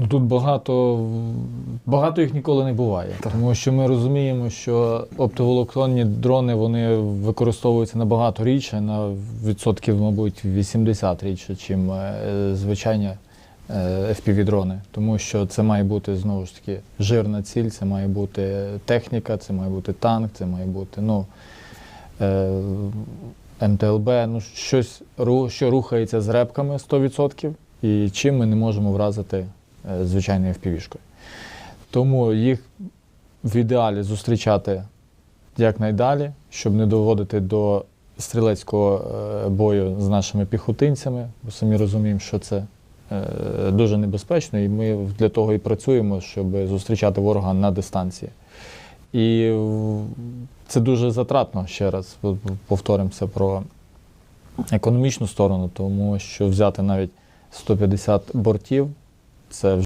Ну, Тут багато, багато їх ніколи не буває, тому що ми розуміємо, що оптоволоконні дрони вони використовуються набагато рідше, на відсотків, мабуть, 80 рідше, чим е, звичайні е, FPV-дрони. Тому що це має бути знову ж таки жирна ціль, це має бути техніка, це має бути танк, це має бути ну, е, МТЛБ, ну, щось, що рухається з репками 100%, і чим ми не можемо вразити звичайною FPV-шкою. Тому їх в ідеалі зустрічати якнайдалі, щоб не доводити до стрілецького е, бою з нашими піхотинцями. Бо самі розуміємо, що це е, дуже небезпечно, і ми для того і працюємо, щоб зустрічати ворога на дистанції. І це дуже затратно ще раз повторимося про економічну сторону, тому що взяти навіть 150 бортів це